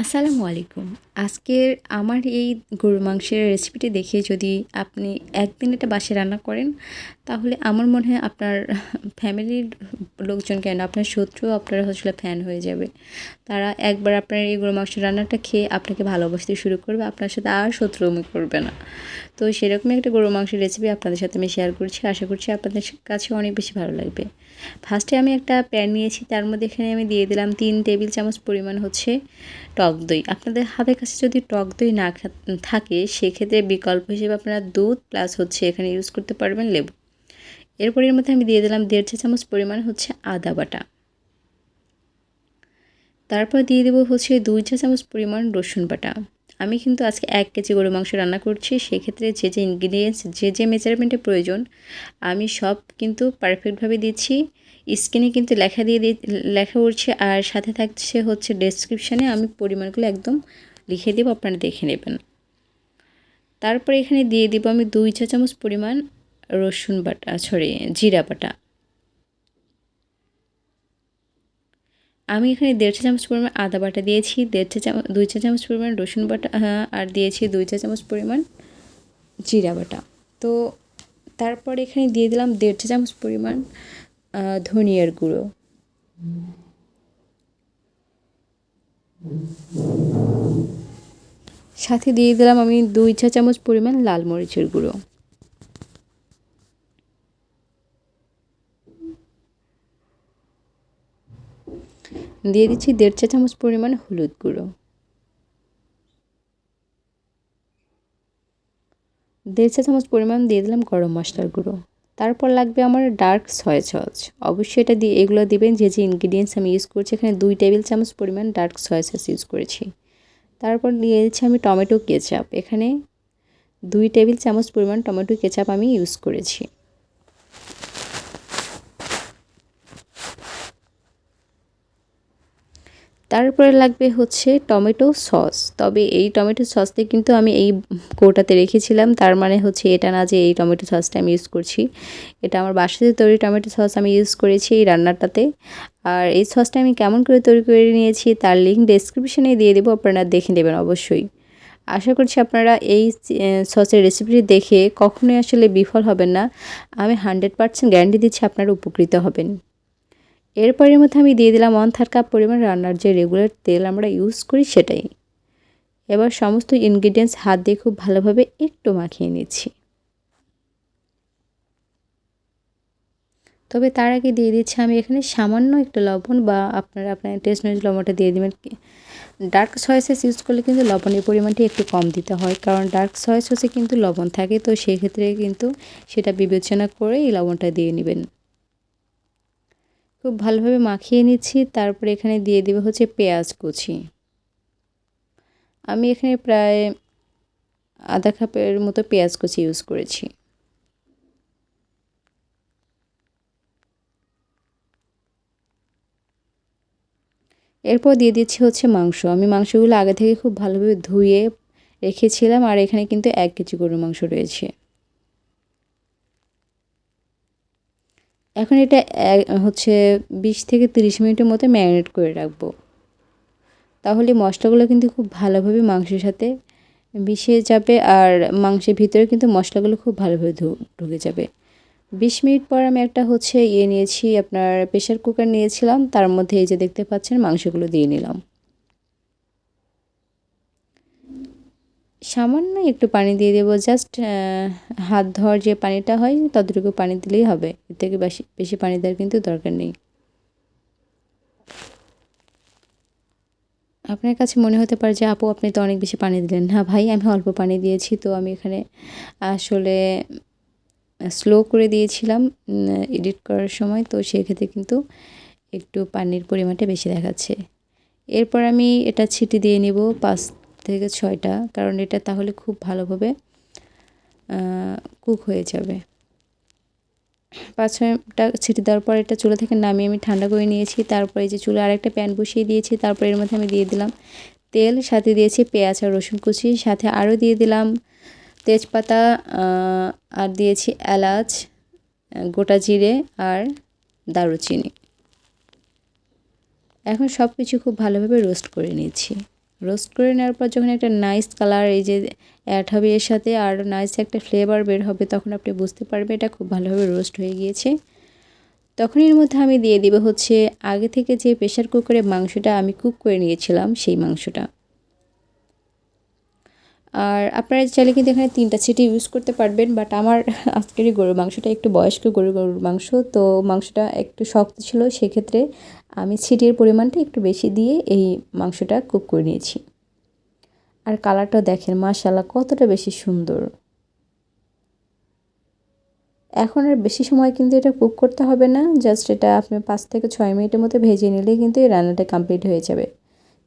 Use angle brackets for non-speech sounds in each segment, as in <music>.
আসসালামু আলাইকুম। আজকের আমার এই গরুর মাংসের রেসিপিটি দেখে যদি আপনি একদিন এটা বাসায় রান্না করেন, তাহলে আমার মনে হয় আপনার ফ্যামিলির লোকজন কেন, আপনার শত্রু আপনার আসলে ফ্যান হয়ে যাবে। তারা একবার আপনার এই গরুর মাংসের রান্নাটা খেয়ে আপনাকে ভালোবাসতে শুরু করবে, আপনার সাথে আর শত্রুমি করবে না। তো সেরকমই একটা গরুর মাংসের রেসিপি আপনাদের সাথে আমি শেয়ার করছি, আশা করছি আপনাদের কাছে অনেক বেশি ভালো লাগবে। ফার্স্টে আমি একটা প্যান নিয়েছি, তার মধ্যে এখানে আমি দিয়ে দিলাম তিন টেবিল চামচ পরিমাণ হচ্ছে টক দই। আপনাদের হাতের কাছে যদি টক দই না থাকে, সেক্ষেত্রে বিকল্প হিসেবে আপনারা দুধ প্লাস হচ্ছে এখানে ইউজ করতে পারবেন লেবু। এরপর এর মধ্যে আমি দিয়ে দিলাম দেড় চা চামচ পরিমাণ হচ্ছে আদা বাটা। তারপর দিয়ে দেবো হচ্ছে দুই চা চামচ পরিমাণ রসুন বাটা। আমি কিন্তু আজকে এক কেজি গরু মাংস রান্না করছি, সেক্ষেত্রে যে যে ইনগ্রিডিয়েন্টস যে যে মেজারমেন্টের প্রয়োজন, আমি সব কিন্তু পারফেক্টভাবে দিচ্ছি। স্ক্রিনে কিন্তু লেখা দিয়ে লেখা উঠছে আর সাথে থাকছে হচ্ছে ডেসক্রিপশানে আমি পরিমাণগুলো একদম লিখে দেবো, আপনারা দেখে নেবেন। তারপরে এখানে দিয়ে দিব আমি দুই চা চামচ পরিমাণ রসুন বাটা সরি জিরা বাটা। আমি এখানে দেড় চা চামচ পরিমাণ আদা বাটা দিয়েছি, দেড় চা চামচ দুই চা চামচ পরিমাণ রসুন বাটা আর দিয়েছি দুই চা চামচ পরিমাণ জিরা বাটা। তো তারপর এখানে দিয়ে দিলাম দেড় চা চামচ পরিমাণ ধনিয়ার গুঁড়ো। সাথে দিয়ে দিলাম আমি দুই চা চামচ পরিমাণ লাল মরিচের গুঁড়ো। দিয়ে দিচ্ছি দেড় চা চামচ পরিমাণ হলুদ গুঁড়ো। দেড় চা চামচ পরিমাণ দিয়ে দিলাম গরম মশলার গুঁড়ো। তারপর লাগবে আমার ডার্ক সয়া সস। অবশ্যই এটা দিয়ে এগুলো দিবেন যে যে ইনগ্রিডিয়েন্টস আমি ইউজ করছি, এখানে দুই টেবিল চামচ পরিমাণ ডার্ক সয়া সস ইউজ করেছি। তারপর নিয়ে এসেছি আমি টমেটো কেচাপ। এখানে দুই টেবিল চামচ পরিমাণ টমেটো কেচাপ আমি ইউজ করেছি। তারপরে লাগবে হচ্ছে টমেটো সস। তবে এই টমেটো সসটা কিন্তু আমি এই কোটাতে রেখেছিলাম। তার মানে হচ্ছে এটা না যে এই টমেটো সসটা আমি ইউজ করছি। এটা আমার বাসাতে তৈরি টমেটো সস আমি ইউজ করেছি এই রান্নাটাতে। আর এই সসটা আমি কেমন করে তৈরি করে নিয়েছি তার লিঙ্ক ডেসক্রিপশনে দিয়ে দেবো, আপনারা দেখে নেবেন অবশ্যই। আশা করছি আপনারা এই সসের রেসিপিটি দেখে কখনোই আসলে বিফল হবেন না। আমি হান্ড্রেড পার্সেন্ট গ্যারান্টি দিচ্ছি আপনারা উপকৃত হবেন। এরপরের মধ্যে আমি দিয়ে দিলাম ওয়ান থার্ড কাপ পরিমাণ রান্নার যে রেগুলার তেল আমরা ইউজ করি সেটাই। এবার সমস্ত ইনগ্রিডিয়েন্টস হাত দিয়ে খুব ভালোভাবে একটু মাখিয়ে নিচ্ছি। তবে তার আগে দিয়ে দিচ্ছি আমি এখানে সামান্য একটু লবণ বা আপনারা আপনার টেস্ট অনুযায়ী লবণটা দিয়ে দেবেন ডার্ক সয়া সস ইউজ করলে কিন্তু লবণের পরিমাণটি একটু কম দিতে হয়, কারণ ডার্ক সয়া সসে কিন্তু লবণ থাকে, তো সেক্ষেত্রে কিন্তু সেটা বিবেচনা করে এই লবণটা দিয়ে নেবেন। খুব ভালোভাবে মাখিয়ে নিচ্ছি, তারপরে এখানে দিয়ে দেবে হচ্ছে পেঁয়াজ কুচি। আমি এখানে প্রায় আধা কাপের মতো পেঁয়াজ কুচি ইউজ করেছি। এরপর দিয়ে দিচ্ছি হচ্ছে মাংস। আমি মাংসগুলো আগে থেকে খুব ভালোভাবে ধুয়ে রেখেছিলাম, আর এখানে কিন্তু এক কেজি গরুর মাংস রয়েছে। এখন এটা হচ্ছে বিশ থেকে তিরিশ মিনিটের মতো ম্যারিনেট করে রাখব। তাহলে মশলাগুলো কিন্তু খুব ভালোভাবে মাংসের সাথে মিশে যাবে আর মাংসের ভিতরে কিন্তু মশলাগুলো খুব ভালোভাবে ঢুকে যাবে। বিশ মিনিট পর আমি একটা হচ্ছে ইয়ে নিয়েছি, আপনার প্রেশার কুকার নিয়েছিলাম, তার মধ্যে এই যে দেখতে পাচ্ছেন মাংসগুলো দিয়ে নিলাম। সামান্য একটু পানি দিয়ে দেবো জাস্ট হাত ধোয়ার যে পানিটা হয় ততটুকু পানি দিলেই হবে। এর থেকে বেশি বেশি পানি দেওয়ার কিন্তু দরকার নেই। আপনার কাছে মনে হতে পারে যে, আপু, আপনি তো অনেক বেশি পানি দিলেন। না ভাই, আমি অল্প পানি দিয়েছি, তো আমি এখানে আসলে স্লো করে দিয়েছিলাম এডিট করার সময়। তো সেক্ষেত্রে কিন্তু একটু পানির পরিমাণটা বেশি দেখাচ্ছে। এরপর আমি এটা ছিটি দিয়ে নেব, পাঁচ থেকে ছয়টা, কারণ এটা তাহলে খুব ভালোভাবে কুক হয়ে যাবে। পাঁচ ছয়টা ছিটি দেওয়ার পর এটা চুলা থেকে নামিয়ে আমি ঠান্ডা করে নিয়েছি। তারপরে যে চুলা আরেকটা প্যান বসিয়ে দিয়েছি, তারপর এর মধ্যে আমি দিয়ে দিলাম তেল, সাথে দিয়েছি পেঁয়াজ আর রসুন কুচি, সাথে আরও দিয়ে দিলাম তেজপাতা আর দিয়েছি এলাচ, গোটা জিরে আর দারুচিনি। এখন সব কিছু খুব ভালোভাবে রোস্ট করে নিয়েছি। রোস্ট করে নেওয়ার পর যখন একটা নাইস কালার এই যে অ্যাড হবে এর সাথে আর নাইস একটা ফ্লেভার বের হবে, তখন আপনি বুঝতে পারবেন এটা খুব ভালোভাবে রোস্ট হয়ে গিয়েছে। তখন এর মধ্যে আমি দিয়ে দিব হচ্ছে, আগে থেকে যে প্রেশার কুকারে মাংসটা আমি কুক করে নিয়েছিলাম, সেই মাংসটা। আর আপনারা চাইলে কিন্তু এখানে তিনটা সিটি ইউজ করতে পারবেন বাট আমার <laughs> আজকেরই গরুর মাংসটা একটু বয়স্ক গরু গরুর মাংস, তো মাংসটা একটু শক্ত ছিল সেক্ষেত্রে আমি সিটির পরিমাণটা একটু বেশি দিয়ে এই মাংসটা কুক করে নিয়েছি। আর কালারটা দেখেন মাশাল্লাহ কতটা বেশি সুন্দর। এখন আর বেশি সময় কিন্তু এটা কুক করতে হবে না জাস্ট এটা আপনি পাঁচ থেকে ছয় মিনিটের মধ্যে ভেজে নিলে কিন্তু এই রান্নাটা কমপ্লিট হয়ে যাবে।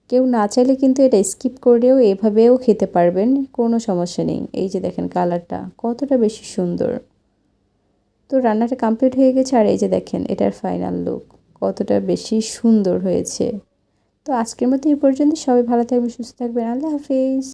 কেউ না চাইলে কিন্তু এটা স্কিপ করেও এভাবেও খেতে পারবেন, কোনো সমস্যা নেই। এই যে দেখেন কালারটা কতটা বেশি সুন্দর। তো রান্নাটা কমপ্লিট হয়ে গেছে আর এই যে দেখেন এটার ফাইনাল লুক কতটা বেশি সুন্দর হয়েছে। তো আজকের মতো এই পর্যন্ত, সবাই ভালো থাকবেন, সুস্থ থাকবেন, আল্লাহ হাফিজ।